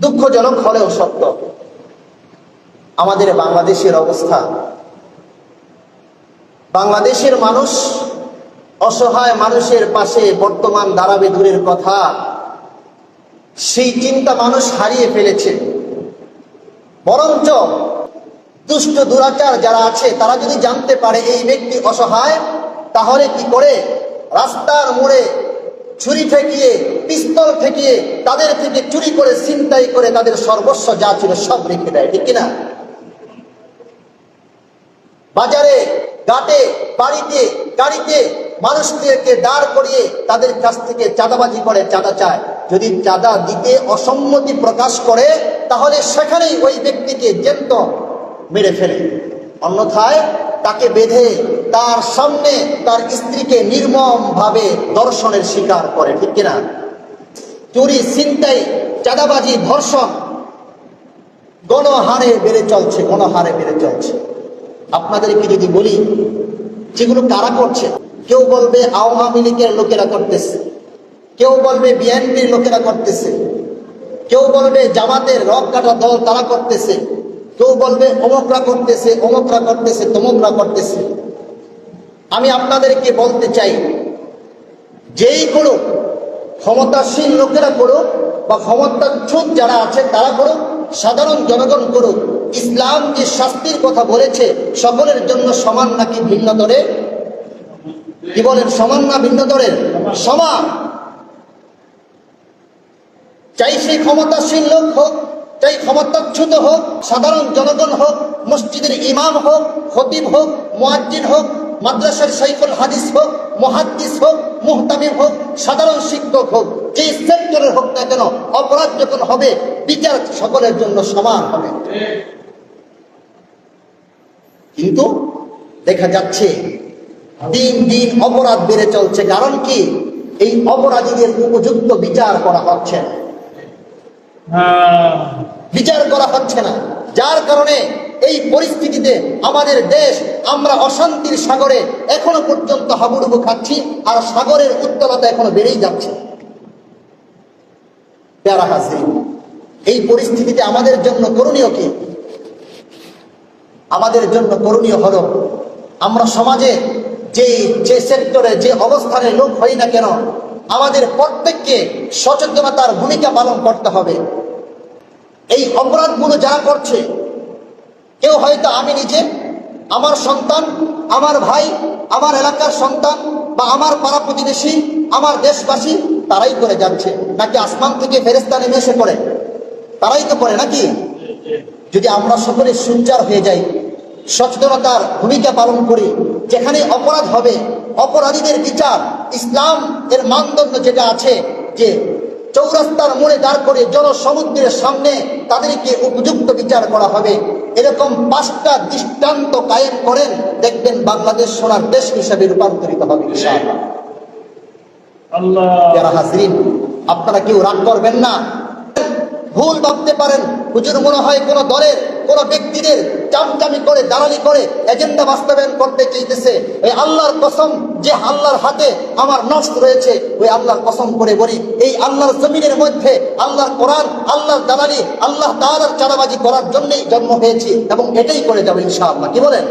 দুঃখজনক হলেও সত্য। আমাদের বাংলাদেশের অবস্থা। বাংলাদেশের মানুষ অসহায় মানুষের পাশে বর্তমান দাঁড়াবে দূরের কথা, সেই চিন্তা মানুষ হারিয়ে ফেলেছে। বরঞ্চ দুষ্ট দুরাচার যারা আছে, তারা যদি জানতে পারে এই ব্যক্তি অসহায়, তাহলে কি করে রাস্তার মোড়ে ছুরি ঠেকিয়ে, পিস্তল ঠেকিয়ে, তাদের থেকে চুরি করে, ছিনতাই করে তাদের সর্বস্ব যা ছিল সব রেখে দেয়, ঠিক কিনা? বাজারে, ঘাটে, বাড়িতে, গাড়িতে মানুষদেরকে দাঁড় করিয়ে তাদের কাছ থেকে চাঁদাবাজি করে, চাঁদা চায়। যদি চাঁদা দিতে অসম্মতি প্রকাশ করে, তাহলে সেখানেই ওই ব্যক্তিকে জ্যান্ত মেরে ফেলে। অন্যথায় তাকে বেঁধে তার সামনে তার স্ত্রীকে নির্মম ভাবে দর্শনের শিকার করে, ঠিক কিনা? চুরি, ছিনতাই, চাঁদাবাজি, ধর্ষণ, গণহারে বেড়ে চলছে, গণহারে বেড়ে চলছে। আপনাদেরকে যদি বলি, যেগুলো কারা করছে, কেউ বলবে আওয়ামী লীগের লোকেরা করতেছে, কেউ বলবে বিএনপির লোকেরা করতেছে, কেউ বলবে জামাতের রক কাটা দল তারা করতেছে, কেউ বলবে অমকরা করতেছে অমকরা করতেছে, তমকরা করতেছে। আমি আপনাদেরকে বলতে চাই, যেই করুক ক্ষমতাসীন লোকেরা করুক বা ক্ষমতাচ্ছুত যারা আছে তারা করুক, সাধারণ জনগণ করুক, ইসলাম যে শাস্তির কথা বলেছে, সকলের জন্য সমান নাকি ভিন্ন দরে কি বলেন, সমান না ভিন্ন দরের? সমান। চাই সেই ক্ষমতাসীন লোক হোক, চাই ক্ষমতাচ্ছুত হোক, সাধারণ জনগণ হোক, মসজিদের ইমাম হোক, খতিব হোক, মুয়াজ্জিন হোক মাদ্রাসার সাইফুল হাদিস হোক মহাদ্দিস হোক মুহতামিম হোক সাধারণ শিক্ষক হোক যে সেক্টরের হোক না কেন অপরাধ যখন হবে বিচার সকলের জন্য সমান হবে। কিন্তু দেখা যাচ্ছে দিন দিন অপরাধ বেড়ে চলছে। কারণ কি? এই অপরাধীদের উপযুক্ত বিচার করা হচ্ছে না। বিচার করা হচ্ছে না। যার কারণে এই পরিস্থিতিতে আমাদের দেশ আমরা অশান্তির সাগরে এখনও পর্যন্ত হাবুডুবু খাচ্ছি আর সাগরের উত্তলতা এখনও বেড়েই যাচ্ছে। এই পরিস্থিতিতে আমাদের জন্য করণীয় কি? আমাদের জন্য করণীয় হলো আমরা সমাজে যে যে সেক্টরে, যে অবস্থানে লোক হই না কেন, আমাদের প্রত্যেককে সচেতনতার ভূমিকা পালন করতে হবে। এই অপরাধগুলো যারা করছে কেউ হয়তো আমি নিজে, আমার সন্তান, আমার ভাই, আমার এলাকার সন্তান বা আমার পাড়া প্রতিবেশী, আমার দেশবাসী, তারাই করে যাচ্ছে। নাকি আসমান থেকে ফেরেস্তা নেমে এসে করে তারাই তো করে নাকি? যদি আমরা সকলে সুচার হয়ে যাই, সচেতনতার ভূমিকা পালন করি, যেখানে অপরাধ হবে, অপরাধীদের বিচার, ইসলাম এর মানদণ্ড যেটা আছে, যে চৌরাস্তার মোড়ে দাঁড় করে জনসমুদ্রের সামনে তাদেরকে উপযুক্ত বিচার করা হবে। এরকম পাঁচটা দৃষ্টান্ত কায়েম করেন দেখবেন বাংলাদেশ সোনার দেশ হিসাবে রূপান্তরিত হবে যারা হাজরিন আপনারা কেউ রাগ করবেন না। ভুল ভাবতে পারেন হুজুর মনে হয় কোন দলের কোন ব্যক্তিদের চামচামি করে, দালালি করে, এজেন্ডা বাস্তবায়ন করতে চাইতেছে ওই আল্লাহর কসম, যে আল্লাহর হাতে আমার নষ্ট রয়েছে, ওই আল্লাহর কসম করে বলি, এই আল্লাহর জমিনের মধ্যে আল্লাহর কোরআন, আল্লাহর দালালি, আল্লাহ তার চাঁদাবাজি করার জন্যই জন্ম হয়েছি, এবং এটাই করে যাব ইনশাআল্লাহ, কি বলেন?